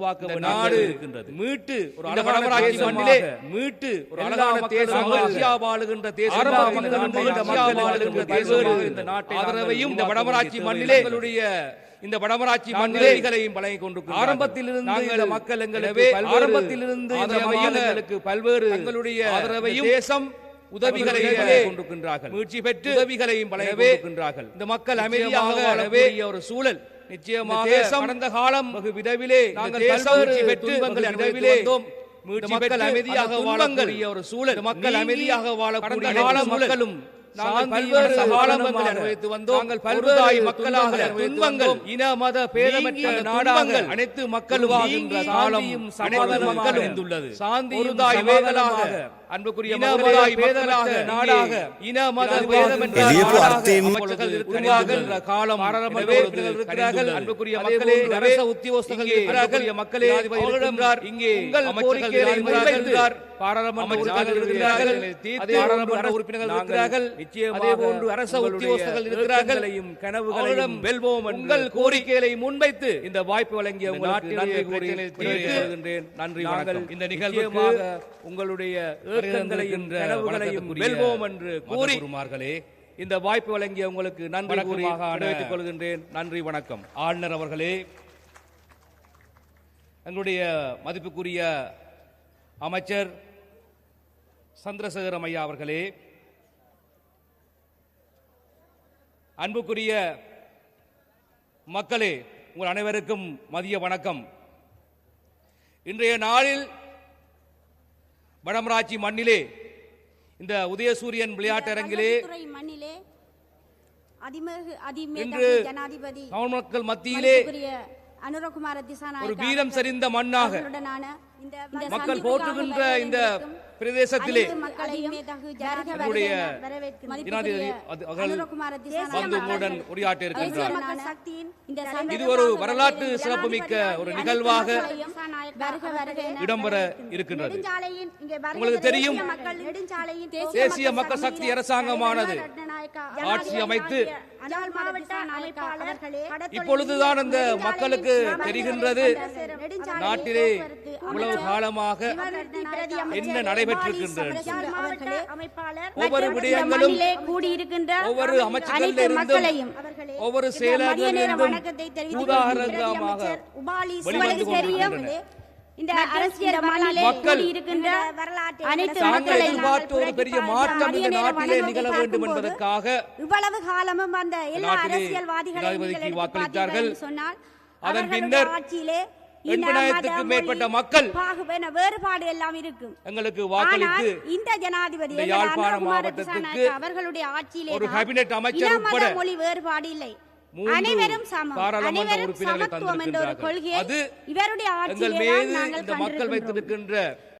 உருவாக்க நாடு இருக்கின்றது. மீட்டு ஒரு அழகான மண்ணிலே மீட்டு ஒரு அழகான தேசமாக மகிழ்ச்சியா வாழுகின்ற மக்கள் வாழுகின்ற தேசமாக இந்த நாட்டை ஆதரவையும் இந்த வடமராட்சி மண்ணிலே எங்களுடைய இந்த வடமராட்சி நாங்கள் மண்ணிலே எங்களையும் பழகி கொண்டு ஆரம்பத்திலிருந்து இந்த மக்கள் எங்களுக்கு ஆரம்பத்திலிருந்து எங்களுக்கு பல்வேறு தங்களுடைய ஆதரவையும் தேசம் உதவிகளை கொண்டிருக்கின்றார்கள். மீட்சி பெற்று உதவிகளையும் பழகி எனவே கொண்டிருக்கின்றார்கள். இந்த மக்கள் அமைதியாக ஒரு சூழல் நிச்சயமாக கடந்த காலம் வெகு விரைவிலே நாங்கள் தேசம் பெற்று இந்த மக்கள் அமைதியாக வாழக்கூடிய ஒரு சூழல். மக்கள் அமைதியாக வாழக்கூடிய கடந்த கால சூழல். மக்களும் அனைத்து மக்களும் காலம் சாந்தியும் மக்களும் சாந்தியும் தாய் சமாதானமாக அன்புக்குரிய நாடாக இன மத உருவாகின்ற இருக்கிறார்கள் காலம் இருக்கிறார்கள். அன்புக்குரிய மக்களே அரச உத்தியோகஸ்தர்கள் இருக்கிறார்கள். மக்களே. இங்கே உங்கள் கோரிக்கைகளை. பாராளுமன்ற உறுப்பினர்கள் இருக்கிறார்கள். அதே போன்று அரச உங்களுடைய உத்தியோகஸ்தர்கள் இருக்கிறார்கள். ஏக்கங்களையும் கனவுகளையும் அவர்களிடம் வெல்வோம் என்று உங்கள் கோரிக்கைகளை முன்வைத்து இந்த வாய்ப்பு வழங்கிய இந்த உங்களுக்கு நாட்டினுடைய நன்றி நாங்கள் வணக்கம். இந்த நிகழ்வுக்கு உங்களுடைய ஏக்கங்களையும் கனவுகளையும் வெல்வோம் என்று கூறி இந்த வாய்ப்பு வழங்கிய உங்களுக்கு நன்றி கூறி விடைபெற்றுக் கொள்கின்றேன். நன்றி வணக்கம். ஆளுநர் அவர்களே எங்களுடைய மதிப்புக்குரிய அமைச்சர் சந்திரசேகரம் ஐயா அவர்களே அன்புக்குரிய மக்களே உங்கள் அனைவருக்கும் மதிய வணக்கம். இன்றைய நாளில் வடமராட்சி மண்ணிலே இந்த உதயசூரியன் விளையாட்டரங்கிலே மண்ணிலே ஜனாதிபதி மக்கள் மத்தியிலே அனுரகுமார திசாநாயக்கா ஒரு வீரம் சரிந்த மண்ணாக மக்கள் போற்றுகின்ற இந்த பிரதேசத்திலே என்னுடைய உரையாற்ற இருக்கின்றார் இது ஒரு வரலாற்று சிறப்புமிக்க ஒரு நிகழ்வாக இடம்பெற. இருக்கின்றது. உங்களுக்கு தெரியும், தேசிய மக்கள் நெடுஞ்சாலையின் தேசிய மக்கள் சக்தி அரசாங்கமானது ஆட்சி அமைத்து இப்பொழுதுதான் அந்த மக்களுக்கு தெரிகின்றது. நாட்டிலே இவ்வளவு காலமாக என்ன நடைபெற்றிருக்கின்றது ஒவ்வொரு விடயங்களும் கூடியிருக்கின்ற ஒவ்வொரு இருந்தும் மக்களையும் ஒவ்வொரு தெரிவித்துக் உதாரணமாக வெளிவந்து கொண்டிருக்கின்றன. இந்த அரசியல் அனைத்து தாங்கள் மக்களையும் எதிர்பார்த்த ஒரு பெரிய மாற்றம் இந்த நாட்டிலே நிகழ வேண்டும் என்பதற்காக இவ்வளவு காலமும் அந்த எல்லா எடுத்து வாக்களித்தார்கள். அதன் பின்னர் ஆட்சியிலே மத, மேற்பட்ட மக்கள் வேறுபாடு எல்லாம் இருக்கும். எங்களுக்கு வாக்களித்து இந்த ஜனாதிபதி இந்த எங்கள் யாழ்ப்பாண அனுரகுமார மாவட்டத்துக்கு அவர்களுடைய ஆட்சியிலே ஒரு கேபினெட் அமைச்சர் உட்பட மொழி வேறுபாடு இல்லை. அனைவரும் சமம். பாராளுமன்ற அனைவரும் உறுப்பினர்களை சமத்துவம் என்ற ஒரு தந்திருக்கின்றார்கள். கொள்கையை அது இவருடைய எங்கள் ஆட்சியிலே மீது இந்த மக்கள் வைத்திருக்கின்ற